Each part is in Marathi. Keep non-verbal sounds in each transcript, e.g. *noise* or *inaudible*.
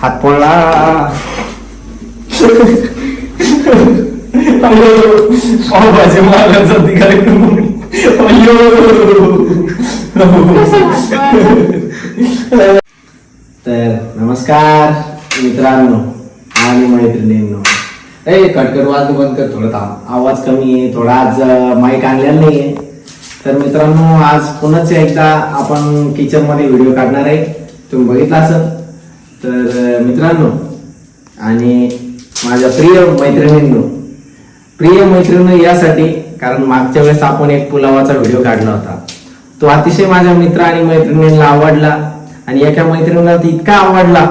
हात पडला पावभाजी मागायचा अयो. तर नमस्कार मित्रांनो आणि मैत्रिणींनो. ए कटकट वाज बंद कर थोडं थांब. आवाज कमी आहे थोडा आज माईक आणलेला नाहीये. तर मित्रांनो आज पुन्हाच एकदा आपण किचनमध्ये व्हिडिओ काढणार आहे. तुम्ही बघितला असेल. तर मित्रांनो आणि माझ्या प्रिय मैत्रिणींनो प्रिय मैत्रिणी यासाठी कारण मागच्या वेळेस आपण एक पुलावाचा व्हिडिओ काढला होता. तो अतिशय माझ्या मित्र आणि मैत्रिणींना आवडला आणि एका मैत्रिणीला ती इतका आवडला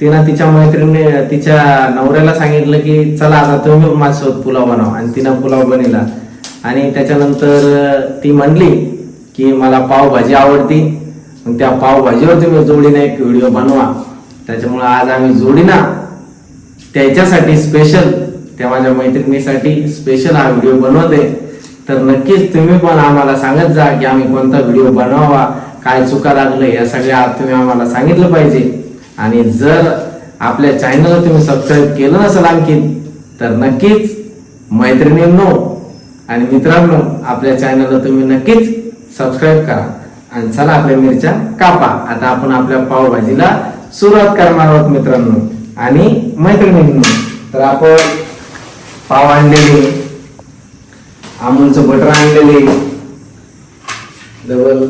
तिनं तिच्या मैत्रिणी तिच्या नवऱ्याला सांगितलं की चला आता तुम्ही माझ्यासोबत पुलाव बनवा. आणि तिनं पुलाव बनवला. आणि त्याच्यानंतर ती म्हणली की मला पावभाजी आवडती. पण त्या पावभाजीवर तुम्ही जोडीने एक व्हिडिओ बनवा. त्याच्यामुळे आज आम्ही जोडीना त्याच्यासाठी स्पेशल त्या माझ्या मैत्रिणीसाठी स्पेशल हा व्हिडिओ बनवते. तर नक्कीच तुम्ही पण आम्हाला सांगत जा की आम्ही कोणता व्हिडिओ बनवावा काय चुका लागलं या सगळ्या तुम्ही आम्हाला सांगितलं पाहिजे. आणि जर आपल्या चॅनलला तुम्ही सबस्क्राईब केलं नसेल आणखी तर नक्कीच मैत्रिणींनो आणि मित्रांनो आपल्या चॅनलला तुम्ही नक्कीच सबस्क्राईब करा. आणि चला आपल्या मिरच्या कापा. आता आपण आपल्या पावभाजीला सुरुवात करणार आहोत मित्रांनो. आणि मैत्रिणींनो तर आपण पाव आणलेले आमूलचं बटर आणलेले डबल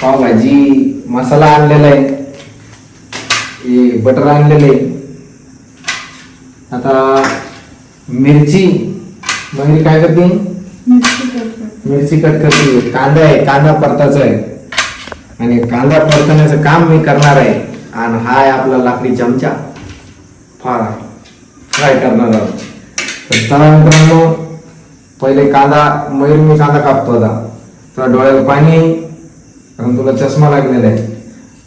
पावभाजी मसाला आणलेला आहे. बटर आणलेले आता मिरची म्हणजे काय करते मिरची कट करते. कांदा आहे कांदा परताचा आहे. आणि कांदा परतण्याचं काम मी करणार आहे. आणि हा आहे आपला लाकडी चमचा. फार फ्राय करणार आहोत. तर चला मित्रांनो पहिले कांदा मयूर मी कांदा कापतो आता. तुला डोळ्याला पाणी येईल कारण तुला चष्मा लागलेला आहे.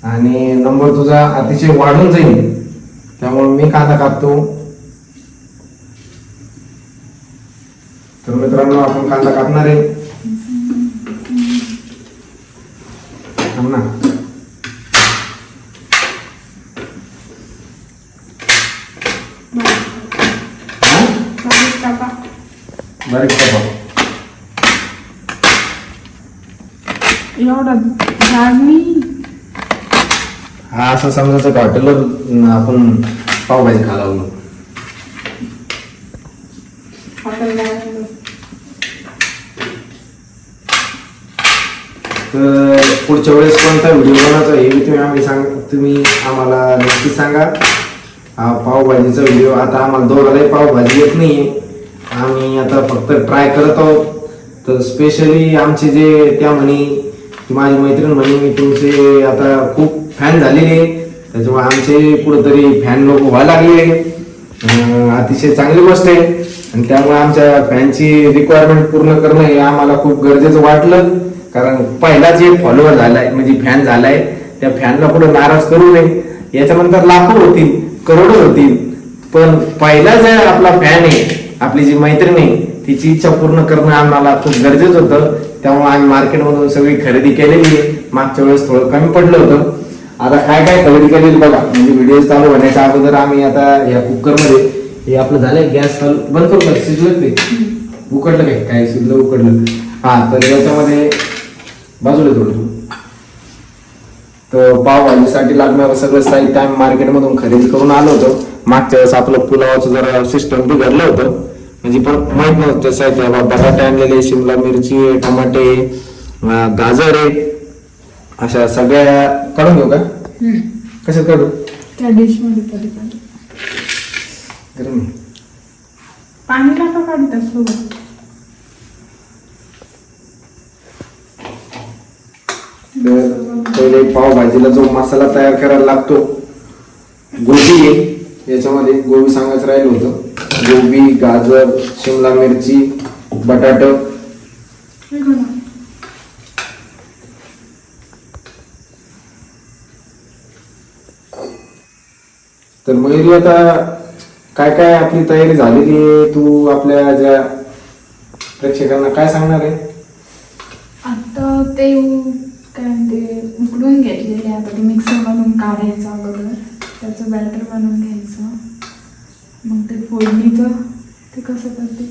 आणि नंबर तुझा अतिशय वाढून जाईल त्यामुळे मी कांदा कापतो. तर मित्रांनो आपण कांदा कापणार आहे थांब ना बारीक कापा एवढा झाड नाही हा असं समजायचं हॉटेलवर आपण पावभाजी खालावलो हॉटेलला तर पुढच्या वेळेस कोणता व्हिडिओ बनवायचा हे तुम्ही आम्ही सांग तुम्ही आम्हाला नक्की सांगा. हा पावभाजीचा व्हिडिओ आता आम्हाला दोघालाही पावभाजी येत नाही आम्ही आता फक्त ट्राय करत आहोत. तर स्पेशली आमचे जे त्या म्हणी माझी मैत्रीण म्हणे मी तुमचे आता खूप फॅन झालेले त्याच्यामुळे आमचे कुठेतरी फॅन लोक व्हायला लागले अतिशय चांगली गोष्ट आहे. आणि त्यामुळे आमच्या फॅनची रिक्वायरमेंट पूर्ण करणं हे आम्हाला खूप गरजेचं वाटलं. कारण पहिला जे फॉलोअर झालाय म्हणजे फॅन झालाय. त्या फॅनला कुठं नाराज करू नये. याच्यानंतर लाखो होतील करोडो होतील. पण पहिला जे आपला फॅन आहे आपली जी मैत्रीण आहे तिची इच्छा पूर्ण करणं आम्हाला खूप गरजेचं होतं. त्यामुळे आम्ही मार्केटमधून सगळी खरेदी केलेली आहे. मागच्या वेळेस थोडं कमी पडलं होतं. आता काय काय खरेदी केलेली बघा. म्हणजे व्हिडिओ चालू होण्याच्या अगोदर आम्ही आता या कुकरमध्ये हे आपलं झालंय गॅस चालू. बंद करू का? शिजलं ते उकडलं काय? काय शिजलं उकडलं? हा तर याच्यामध्ये बाजूला थोडं तर पावभाजीसाठी लागणारं सगळं साहित्य आम्ही मार्केटमधून खरेदी करून आलो होतो. मागच्या वेळेस आपलं पुलावाचं जरा सिस्टम बिघडलं होतं. म्हणजे पण माहीत नव्हतं साहित्य बटाटे आणलेले शिमला मिरची आहे, टमाटे गाजर आहे. अशा सगळ्या काढून घेऊ का? कशात काढू? त्या डिशमध्ये तरी काढ. गरम आहे. पाणी काढतात सोबत तर पहिले पावभाजीला जो मसाला तयार करायला लागतो गोबी आहे. याच्यामध्ये गोबी सांगायचं राहिलं होतं. गोबी गाजर शिमला मिरची बटाट. तर मयुरी आता काय काय आपली तयारी झालेली आहे? तू आपल्या ज्या प्रेक्षकांना काय सांगणार आहे? आता ते काय म्हणते उकडून घेतलेले आता ते मिक्सर बनवून काढायचं अगोदर. त्याचं बॅटर बनवून घ्यायचं. मग ते फोडणीचं ते कसं करते?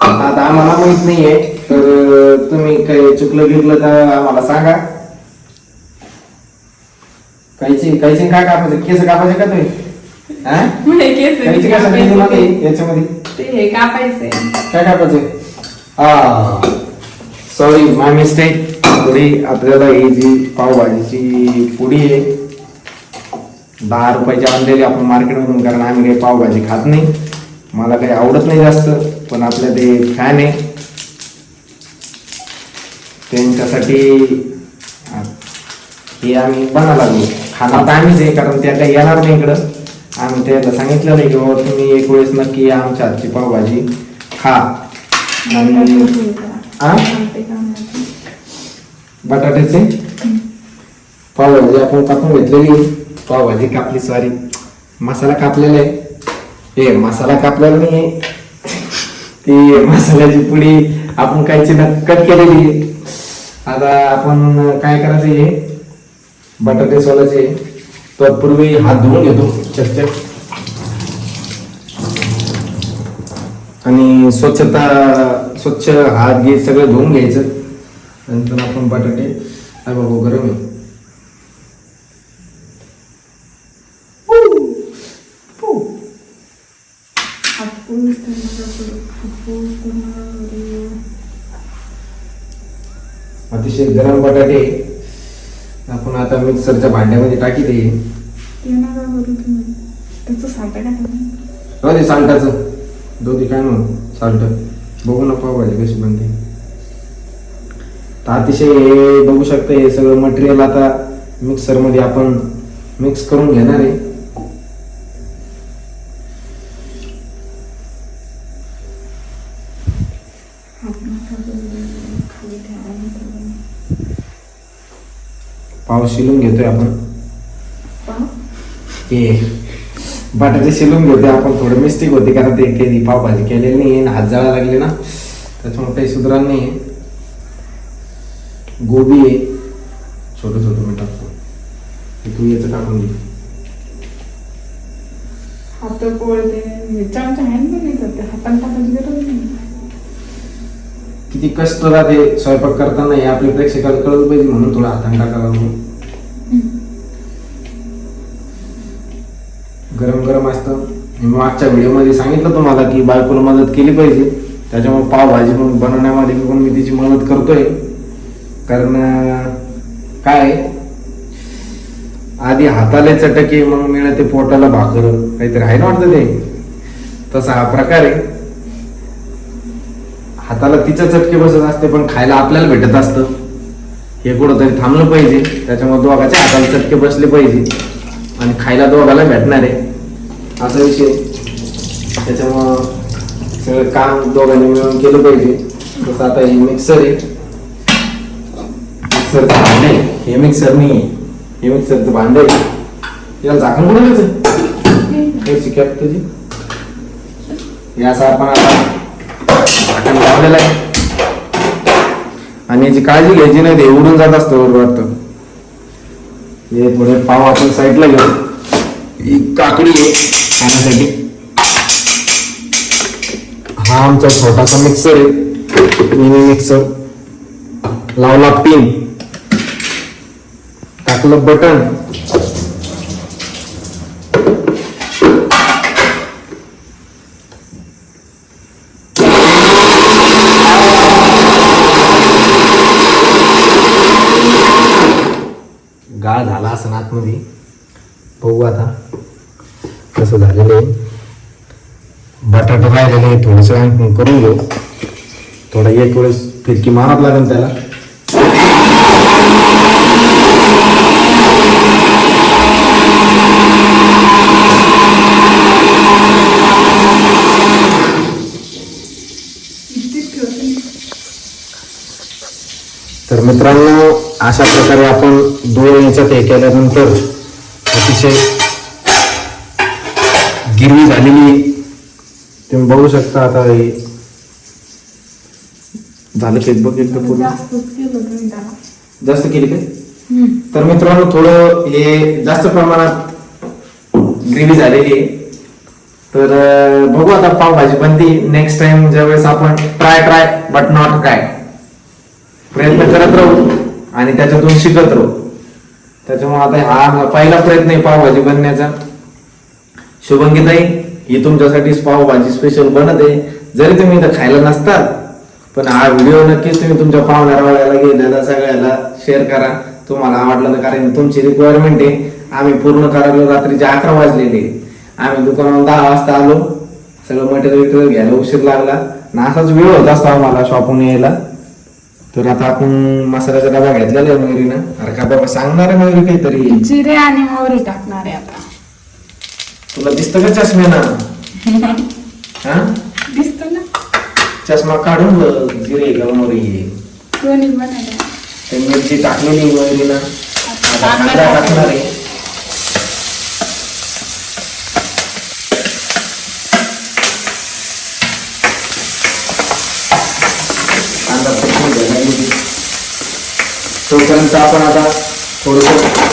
आता आम्हाला माहीत नाहीये तर तुम्ही काही चुकलं गिरलं तर आम्हाला सांगा. कायची कायची काय कापायचं? केस कापायचे का तुम्ही? हा? केस कायची काय सांगितलं मला हे- याच्यामध्ये? ते हे काय कापायचे? हा सॉरी माय मिस्टेक थोडी आपल्याला ही जी पावभाजीची पुडी आहे दहा रुपयाची आणलेली आपण मार्केटमधून कारण आम्ही काही पावभाजी खात नाही. मला काही आवडत नाही जास्त पण आपल्या ते फॅन आहे. त्यांच्यासाठी हे आम्ही बनवा लागलो. खाणार तर आम्हीच आहे कारण त्या काही येणार नाही इकडं. आम्ही त्याला सांगितलं नाही की बाबा तुम्ही एक वेळेस नक्की या आमच्या हातची पावभाजी खा. आणि? बटाट्याचे? पावभाजी आपण कापून घेतलेली. पावभाजी कापली सॉरी मसाला कापलेला आहे. हे मसाला कापलेला नाही ती मसाल्याची पुडी आपण कायची कट केलेली आहे. आता आपण काय करायचं हे? बटाटे सोलायचे. तत्पूर्वी हात धुवून घेतो. चकचक आणि स्वच्छता स्वच्छ हात घे सगळं धुवून घ्यायचं. नंतर आपण बटाटे अरे बाबा गरम आहे अतिशय गरम बटाटे आपण आता मिक्सरच्या भांड्यामध्ये टाकी दे त्याचं काय राहू दे साल्टाचं. दोधी काय म्हणून? साल्ट. बघू ना पावभाजी कशी बनते. तर अतिशय हे बघू शकता हे सगळं मटेरियल आता मिक्सरमध्ये आपण मिक्स करून घेणार आहे. पाव शिलून घेतोय आपण. हे बटाटे शिलून घेतोय आपण. थोडं मिस्टेक होती कारण ते कधी पावभाजी केलेली नाही आहे हात जाळा लागले ना. त्याच्यामुळे काही सुधार नाही आहे. गोबी आहे. छोटं छोटं मी टाकतो. तू याचं टाकून हात नाही. किती कष्ट राहते स्वयंपाक करताना हे आपल्या प्रेक्षकाला कळलं पाहिजे म्हणून थोडं हाताने टाकायला लागलो. गरम गरम असतं. मी मागच्या व्हिडिओमध्ये सांगितलं तुम्हाला की बायकोला मदत केली पाहिजे. त्याच्यामुळे पावभाजी पण बनवण्यामध्ये पण मी तिची मदत करतोय. कारण काय? आधी हाताला चटके मग मिळते पोटाला भाकर. काहीतरी आहे ना वाटतं ते? तसा हा प्रकार आहे. हाताला तिचं चटके बसत असते पण खायला आपल्याला भेटत असतं. हे कुठंतरी थांबलं पाहिजे. त्याच्यामुळे दोघाच्या हाताला चटके बसले पाहिजे. आणि खायला दोघाला भेटणार आहे. असा विषय त्याच्यामुळं सगळं काम दोघांनी मिळून केलं पाहिजे. तसं आता हे मिक्सर आहे. मिक्सर भांडे हे मिक्सर नाही हे मिक्सरचं भांडे आहे. याला झाकण कुठं हे शिकत तुझी हे असं आपण आता झाकण लावलेलं आहे. आणि याची काळजी घ्यायची नाही ते उडून जात असतं बरोबर वाटतं. हे थोडे पाव आपण साईडला घेऊ. ही काकडी आहे. खाण्यासाठी हा आमचा छोटासा मिक्सर आहे. मिनी मिक्सर लावला पिन टाकलं बटन गाळ झाला असं आतमध्ये बघू आता. असं झालेलं आहे बटाटा राहिलेले आहे थोडंसं करून घेऊ. थोडा एक वेळेस फिरकी मारत लागेल त्याला. तर मित्रांनो अशा प्रकारे आपण दोन याच्यात हे केल्यानंतर अतिशय झालेली तुम्ही बघू शकता आता हे झालं ते बघ एकदा पूर्ण. जास्तच केलं तुम्ही त्याला जास्त केली काय? हम्म. तर मित्रांनो थोडं हे जास्त प्रमाणात ग्रेव्ही झालेली आहे. तर अं, बघू आता पावभाजी बनती. नेक्स्ट टाइम ज्यावेळेस आपण try try but not try प्रयत्न करत राहू आणि त्याच्यातून शिकत राहू. त्याच्यामुळे आता हा पहिला प्रयत्न आहे पावभाजी बनण्याचा. शुभंगीताई ही तुमच्यासाठी पावभाजी स्पेशल बनत आहे जरी तुम्ही इथं खायला नसतात पण हा व्हिडिओ नक्कीच तुम्ही तुमच्या पाहुण्याला गेलेला सगळ्याला शेअर करा. तुम्हाला आवडलं तर कारण तुमची रिक्वायरमेंट आहे. आम्ही पूर्ण करायला रात्रीचे अकरा वाजलेले आम्ही दुकानावर दहा वाजता आलो. सगळं मटेरियल विटेरियल घ्यायला उशीर लागला. ना असाच वेळ होत असतो आम्हाला शॉपहून यायला. तर आता आपण मसाल्याचा डबा घेतलेला आहे मयुरीनं. अरे का बाबा सांगणार आहे मयुरी काहीतरी. जिरे आणि मोहरी टाकणार आहे आता. तुला दिसतं का चष्मे ना? *laughs* हा? दिसत ना. चष्मा काढून बघ जिरे का मोरी दोन्ही बनायला ते मिरची टाकलेली मयुरीनं आता कांदा कांदा टाकणार आहे. तोपर्यंत आपण आता थोडस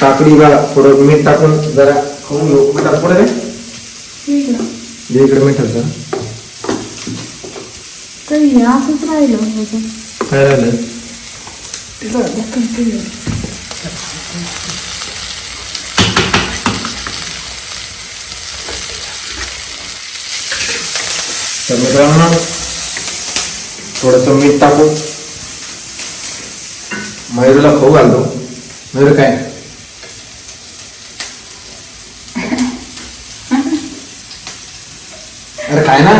काकडी बा थोडं मीठ टाकून जरा खाऊन घेऊ. मिठात पुढे रे इकडे असंच राहिलं होतं. काय राहिलं. तर मित्रांनो थोडस मीठ टाकू मयुरीला खाऊ घालतो. मयूर काय? अरे खाय ना.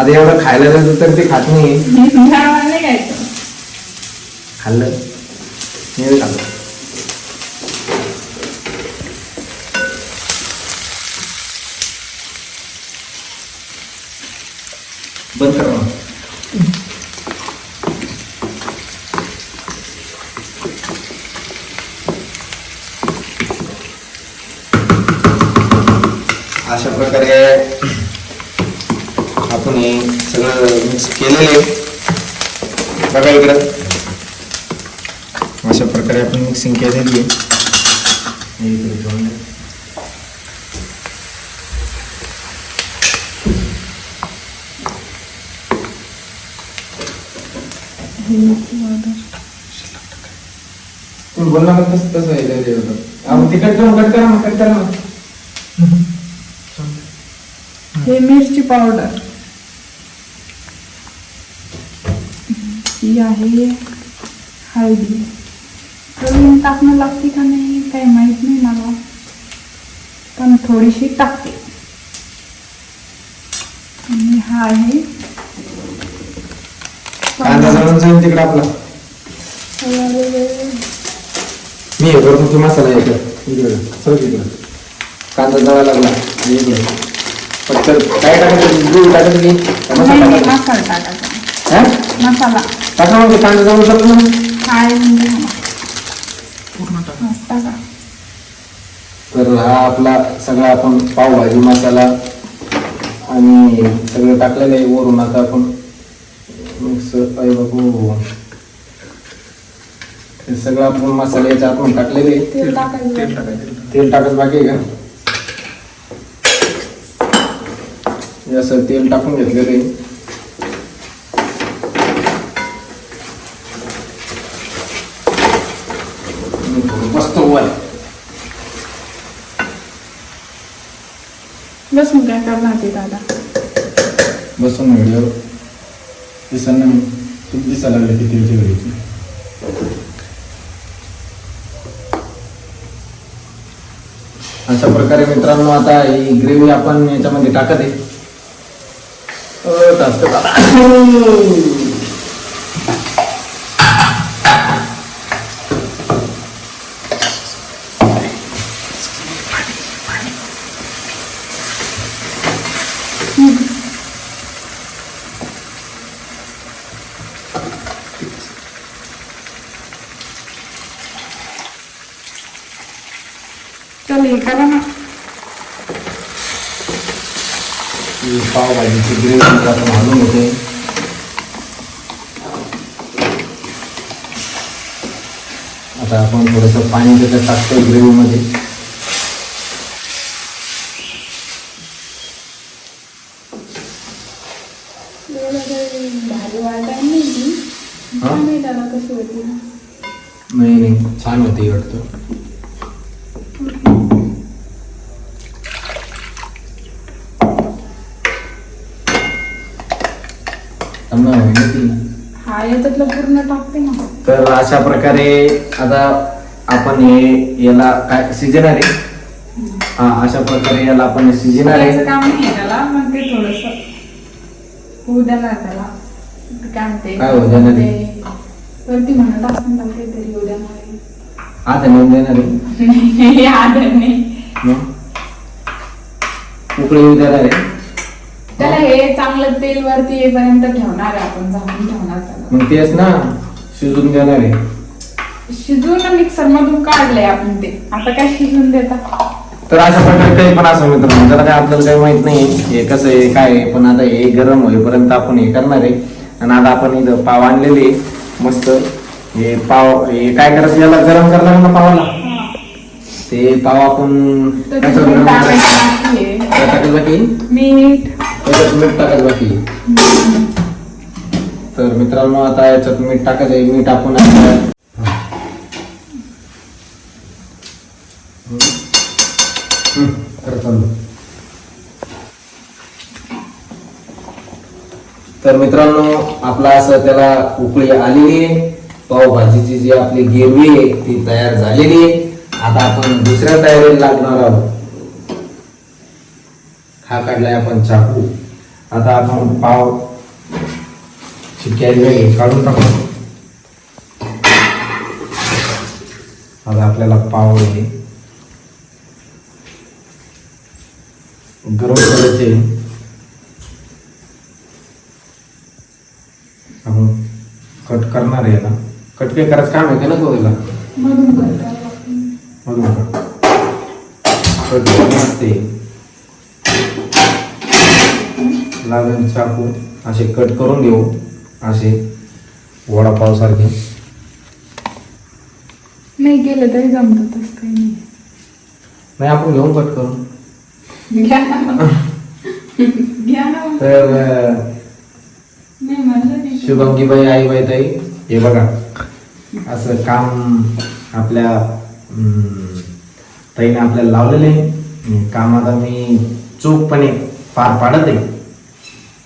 आता एवढं खायला जायचं तर ते खात नाही. खाल्लं. मी खाल्लं. बंद कर अशा प्रकारे हे सगळं मिक्स केलेलं आहे. बघा इकडं. अशा प्रकारे आपण मिक्सिंग केलेली आहे. तुम्ही बोलला तसं तसं आहे होतं? आपण तिकट करून कट करा मग कट करा मग. हे मिरची पावडर. ही आहे हळदी. हळदी टाकणं लागते का नाही काही माहीत नाही मला. पण थोडीशी टाकते. आणि हा आहे कांदा जळून जाईल तिकडे आपला. मी हे करतो तू मसाला येतो इकडे सर इकडे कांदा जळायला लागला. इकडे. काय टाकायचं? दूध टाकायचं की? का मसाला टाकायचा? मसाला. टाका ते कांदा जातो ना काय म्हणजे? तर हा आपला सगळा आपण पावभाजी मसाला आणि सगळं टाकलेलं आहे वरून आता आपण मिक्स आहे बघू हे सगळं आपण मसाले याच्यात आपण टाकलेले आहे. तेल टाकायचं. तेल टाकत बाकी आहे का? हे असं तेल टाकून घेतलेलं आहे आणि थोडं मस्त वर लसूण काय करणार ते दादा? बसून व्हिडिओ दिसांना तुम्ही दिसायला लागले किती वेळची घडीची अशा प्रकारे मित्रांनो आता ही ग्रेव्ही आपण याच्यामध्ये टाकत आहे. अ, घेतला ना. पावभाजीची ग्रेव्ही आपण घालून होते आता आपण थोडंसं पाणी त्याच्यात टाकतो ग्रेव्हीमध्ये. अशा प्रकारे आता आपण हे याला काय सिजनर आहे? हा अशा प्रकारे याला आपण सिजनर याचं आहे. काम नाही त्याला ते थोडस त्याला काय म्हणते काय होऊ देणार? ते वरती म्हणत असं काहीतरी. आता नाही आदर नाही. मग? उकळी देणार आहे. त्याला हे चांगलं तेल वरती येईपर्यंत ठेवणार आहे आपण झाकून ठेवणार त्याला. मग तेच ना. शिजून देणार आहे. शिजून मिक्सर मधून काढलंय आपण ते. आता काय शिजून देता? तर अशा प्रकारे काही पण असं मित्रांनो त्याला काय आपल्याला काही माहीत नाही हे कसं आहे काय आहे पण आता हे गरम होईपर्यंत आपण हे करणार आहे. आणि आता आपण इथं पाव आणलेले आहे. मस्त. हे पाव हे काय करायचं याला गरम करायला ना पावाला? ते पाव आपण तर कसं त्याच्यात गरम टाकायचं. करायचं? बाकी आहे. काय टाकायचं बाकी? मीठ. त्याच्यात मीठ टाकायचं बाकी तर मित्रांनो आता याच्यात मीठ टाकायचं. आहे. मीठ आपण तर मित्रांनो आपला असं त्याला उकळी आलेली आहे. पावभाजीची जी आपली गिरवी आहे ती तयार झालेली आहे. आता आपण दुसऱ्या तयारीला लागणार आहोत. हा काढलाय आपण चाकू. आता आपण पाव चिकन काढून टाकू आता आपल्याला पाव आहे गरम करायचे. आपण कट करणार आहे ना. कट काही करायचं काम होते ना तो त्याला मधून कट करणार असते लागून चाकू असे कट करून घेऊ. असे वडापाव सारखे नाही गेलं तरी जमतं तसं काही नाही नाही आपण घेऊन कट करून घ्या ना. *laughs* घ्या ना. तर अं, नाही म्हणलं नाही शुभंगीबाई आईबाई ताई हे बघा. असं काम आपल्या अं, ताईने आपल्याला लावलेलं आहे. हे काम आता मी चोखपणे पार पाडत आहे.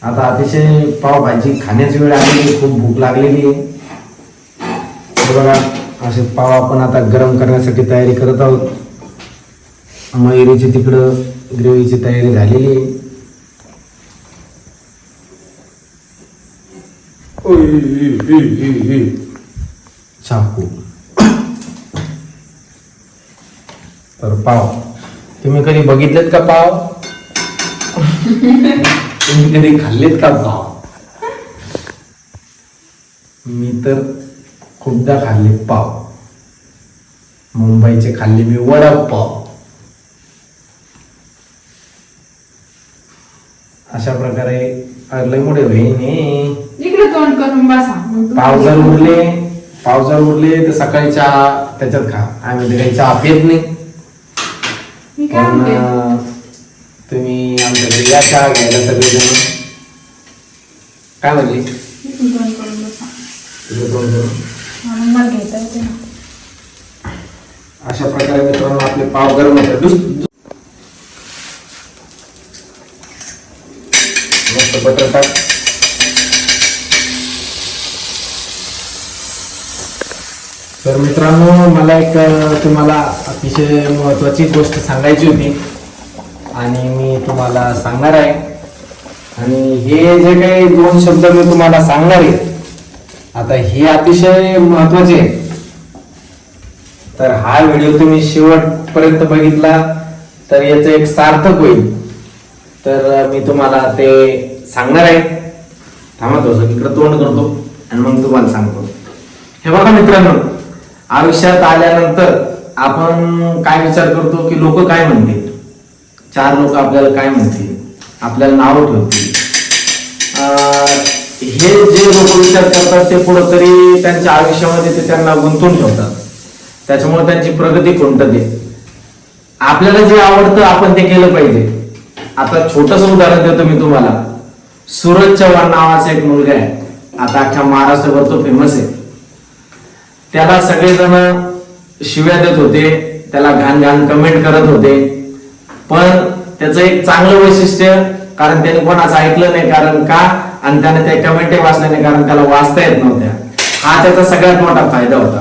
आता अतिशय पावभाजी खाण्याची वेळ आलेली आहे, खूप भूक लागलेली आहे. हे बघा असे पाव आपण आता गरम करण्यासाठी तयारी करत आहोत. मयुरीची तिकडं ग्रेव्हीची तयारी झालेली आहे. चाकू. तर पाव. तुम्ही कधी बघितलेत का पाव? *laughs* तुम्ही कधी खाल्लेत का पाव मी तर खूपदा खाल्ले पाव. मुंबईचे खाल्ले मी वडापाव अशा प्रकारे अरे लय मोठे बहिणी इकडे तोंड करून बसा. मग तू- पाव जर उरले पाव जर उरले तर सकाळी चहा त्याच्यात खा. आम्ही तर काही चहा पित नाही. तुम्ही या शाळा घ्यायला सगळेजण काय म्हणले इकडे करून बसा तुझं तोंड करून. हा, मला घेता येते ना अशा प्रकारे मित्रांनो आपले पाव गरम होतात दुस- दुस- मस्त बटर टाक तर मित्रांनो मला एक अं, तुम्हाला अतिशय महत्वाची गोष्ट सांगायची होती. आणि मी तुम्हाला सांगणार आहे. आणि हे जे काही दोन शब्द मी तुम्हाला सांगणार आहे आता हे अतिशय महत्त्वाचे आहे. तर हा व्हिडिओ तुम्ही शेवटपर्यंत बघितला तर याचं एक सार्थक होईल. तर मी तुम्हाला ते सांगणार आहे. थांबा थोडंसं इकडं तोंड करतो आणि मग तुम्हाला सांगतो. हे बघा मित्रांनो आयुष्यात आल्यानंतर आपण काय विचार करतो की लोक काय म्हणतील? चार लोक आपल्याला काय म्हणतील? आपल्याला नाव ठेवतील. हे जे लोक विचार करतात ते कुठंतरी त्यांच्या आयुष्यामध्ये ते त्यांना गुंतून ठेवतात. त्याच्यामुळे त्यांची प्रगती खुंटते आपल्याला जे आवडतं आपण ते केलं पाहिजे. आता छोटस उदाहरण देतो मी तुम्हाला. सूरज चव्हाण नावाचा एक मुलगा आहे. आता अख्ख्या महाराष्ट्रभर तो फेमस आहे. त्याला सगळेजण शिव्या देत होते. त्याला घाण घाण कमेंट करत होते. पण त्याचं एक चांगलं वैशिष्ट्य कारण त्याने कोणाचं ऐकलं नाही कारण का? आणि त्याने त्या कमेंटे वाचल्या नाही कारण त्याला वाचता येत नव्हत्या. हा त्याचा सगळ्यात मोठा फायदा होता.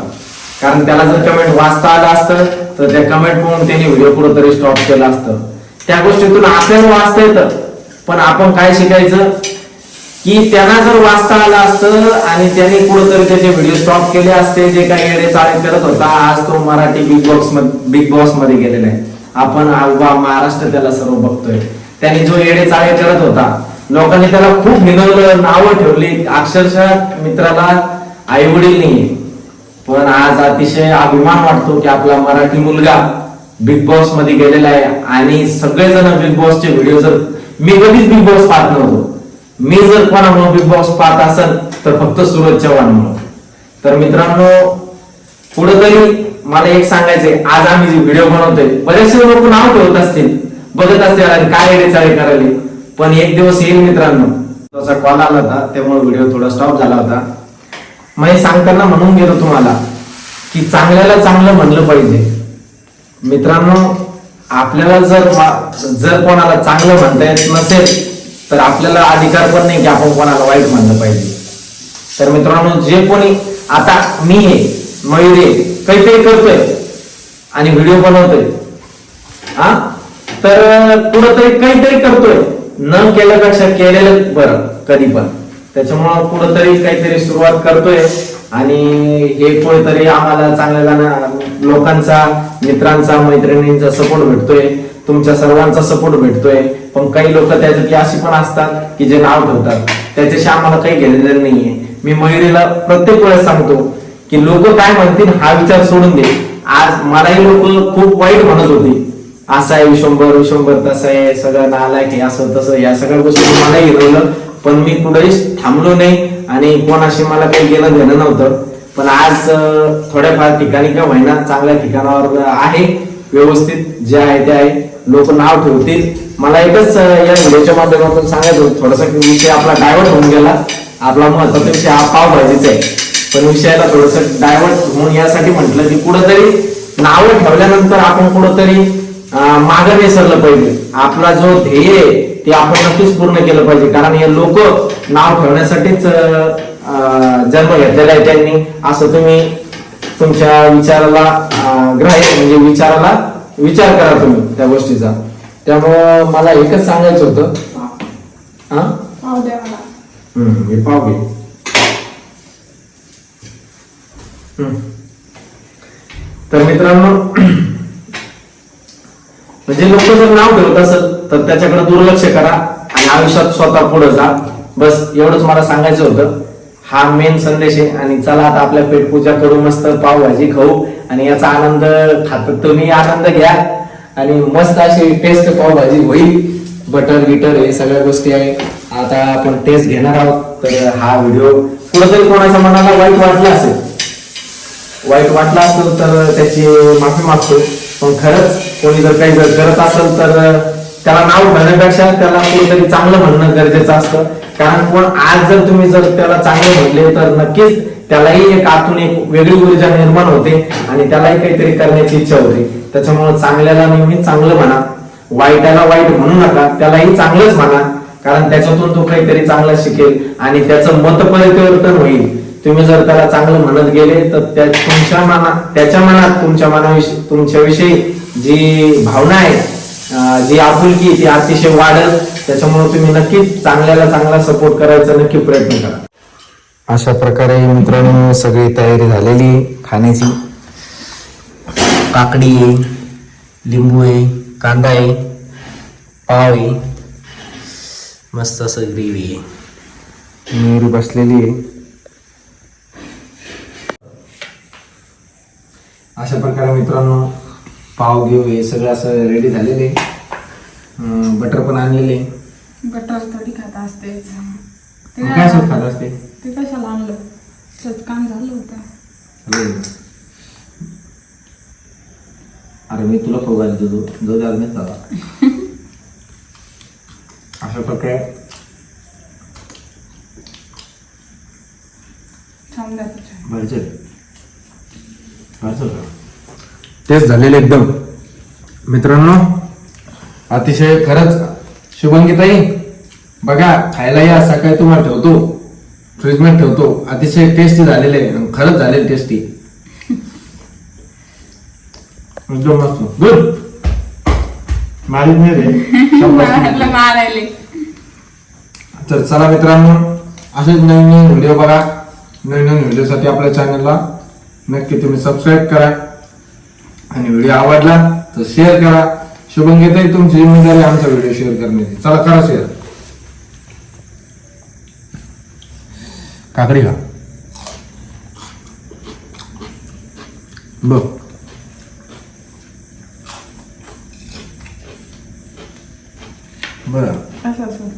कारण त्याला जर कमेंट वाचता आलं असतं तर त्या कमेंट पाहून त्यांनी व्हिडिओ कुठंतरी स्टॉप केला असतं. त्या गोष्टीतून आपल्याला वाचता येतं. पण आपण काय शिकायचं? की त्यांना जर वाचता आलं असतं आणि त्यांनी कुठंतरी त्याचे व्हिडिओ स्टॉप केले असते जे काही येडे चाळे करत होता आज तो मराठी बिग बॉक्स बिग बॉसमध्ये गेलेला आहे. आपण अव्वा महाराष्ट्र त्याला सर्व बघतोय. त्याने जो येडे चाळे करत होता लोकांनी त्याला खूप हिनवलं नावं ठेवली. अक्षरशः मित्राला आई वडील नाहीये. पण आज अतिशय अभिमान वाटतो की आपला मराठी मुलगा बिग बॉसमध्ये गेलेला आहे. आणि सगळेजण बिग बॉसचे व्हिडिओ जर मी कधीच बिग बॉस पाहत नव्हतो. मी जर कोणामुळे बिग बॉस पाहत असेल तर फक्त सूरज म्हणून. तर मित्रांनो कुठेतरी मला एक सांगायचंय आज आम्ही जे व्हिडिओ बनवतोय बरेचसे लोक नाव ठेवत असतील बघत असतील अरे काय रे चाळे करायले. पण एक दिवस येईल मित्रांनो. तसा कॉल आला होता त्यामुळे व्हिडिओ थोडा स्टॉप झाला होता. हे सांगताना म्हणून गेलो तुम्हाला की चांगल्याला चांगलं म्हणलं पाहिजे. मित्रांनो आपल्याला जर मा- जर कोणाला चांगलं म्हणता येत नसेल तर आपल्याला अधिकार पण नाही की आपण कोणाला वाईट म्हणलं पाहिजे. तर मित्रांनो जे कोणी आता मी आहे मयूर आहे. काहीतरी करतोय. आणि व्हिडिओ बनवतोय. हा? तर कुठंतरी काहीतरी करतोय. न केल्यापेक्षा केलेलं बरं कधी पण. त्याच्यामुळं कुठंतरी काहीतरी सुरुवात करतोय. आणि हे कोणीतरी आम्हाला चांगल्या लोकांचा मित्रांचा मैत्रिणींचा सपोर्ट भेटतोय. तुमच्या सर्वांचा सपोर्ट भेटतोय. पण काही लोक त्याच्यातली अशी पण असतात की जे नाव ठेवतात. त्याच्याशी आम्हाला काही घेणं नाहीये. मी मयुरीला प्रत्येक वेळेस सांगतो की लोक काय म्हणतील हा विचार सोडून दे. आज मलाही लोक खूप वाईट म्हणत होते. असं आहे विशंभर विशंभर तसं आहे सगळं नालायक आहे असं तसं या सगळ्या गोष्टी मलाही हिरवलं पण मी कुठेही थांबलो नाही आणि कोणाशी मला काही घेणं देणं नव्हतं. पण आज थोड्याफार ठिकाणी का होईना चांगल्या ठिकाणावर आहे. व्यवस्थित जे आहे ते आहे. लोक नाव ठेवतील. मला एकच या व्हिडिओच्या माध्यमातून सांगायचं होतं. थोडासा विषय आपला डायव्हर्ट होऊन गेला. आपला महत्त्वाचा विषय हा पावभाजीचा आहे. पण विषयाला थोडस डायव्हर्ट होऊन यासाठी म्हटलं की कुठंतरी नावं ठेवल्यानंतर आपण कुठंतरी मागं विसरलं पाहिजे. आपला जो ध्येय आहे ते आपण नक्कीच पूर्ण केलं पाहिजे. कारण हे लोक नाव ठेवण्यासाठीच जन्म घेतलेला आहे त्यांनी. असं तुम्ही तुमच्या विचाराला ग्राह्य म्हणजे विचाराला विचार करा तुम्ही त्या गोष्टीचा. त्यामुळं मला एकच सांगायचं होतं. हा? हम्म, हे पाव घे हम्म. तर मित्रांनो म्हणजे लोक जर नाव ठेवत असेल तर त्याच्याकडे दुर्लक्ष करा आणि आयुष्यात स्वतः पुढे जा. बस एवढंच मला सांगायचं होतं. हा मेन संदेश आहे आणि चला आता आपल्या पेटपूजा करू मस्त पावभाजी खाऊ आणि याचा आनंद खात तुम्ही आनंद घ्या. आणि मस्त अशी टेस्ट पावभाजी होईल. बटर गिटर हे सगळ्या गोष्टी आहे. आता आपण टेस्ट घेणार आहोत. तर हा व्हिडिओ कुठेतरी कोणाच्या मनाला वाईट वाटला असेल वाईट वाटला असेल तर त्याची माफी मागतो पण खरंच कोणी जर काही जर करत असेल तर त्याला नाव ठेवण्यापेक्षा त्याला कोणीतरी चांगलं म्हणणं गरजेचं असतं. कारण कोण आज जर तुम्ही जर त्याला चांगले म्हणले तर नक्कीच त्यालाही एक आतून एक वेगळी ऊर्जा निर्माण होते आणि त्यालाही काहीतरी करण्याची इच्छा होते. त्याच्यामुळे चांगल्याला नेहमी चांगलं म्हणा वाईटाला वाईट म्हणू नका त्यालाही चांगलंच म्हणा कारण त्याच्यातून तो काहीतरी चांगलं शिकेल आणि त्याचं मत परिवर्तन होईल. तुम्ही जर त्याला चांगलं म्हणत गेले तर त्या तुमच्या मनात त्याच्या मनात तुमच्या मनाविषयी तुमच्याविषयी जी भावना आहे जी आपुलकी ती अतिशय वाढेल. त्याच्यामुळे तुम्ही नक्कीच चांगल्याला चांगला सपोर्ट करायचा नक्की प्रयत्न करा. अशा प्रकारे मित्रांनो सगळी तयारी झालेली आहे खाण्याची. काकडी आहे लिंबू आहे कांदा आहे पाव आहे. मस्त असं ग्रेव्ही आहे. मेरी बसलेली आहे. अशा प्रकारे मित्रांनो पाव घेऊ हे सगळं असं रेडी झालेले. बटर पण आणलेले. बटर थोडी खाता असते. मग काय खात असते? ते कशाला आणलं? त्याच काम झालं होतं. अरे मी तुला खाऊ घालतो तू जो द्याल नाही दादा. *laughs* अशा प्रकारे. छान जातं छान भरचल भरचल तेच झालेले एकदम. मित्रांनो अतिशय खरंच शुभंगीताई बघा खायला या सकाळी तुम्हाला ठेवतो फ्रीजमध्ये ठेवतो अतिशय टेस्टी झालेले खरंच झालेले टेस्टी एकदम मस्त. गुड मारित नाही रे. *laughs* तर चला मित्रांनो असेच नवीन नवीन व्हिडिओ बघा. नवीन नवीन व्हिडिओसाठी आपल्या चॅनलला नक्की तुम्ही सबस्क्राईब करा आणि व्हिडिओ आवडला तर शेअर करा. शुभंगीताई तुमची जिम्मेदारी आमचा व्हिडिओ शेअर करण्याची. चला करा शेअर काकडी का बघ. बरं. असं असं.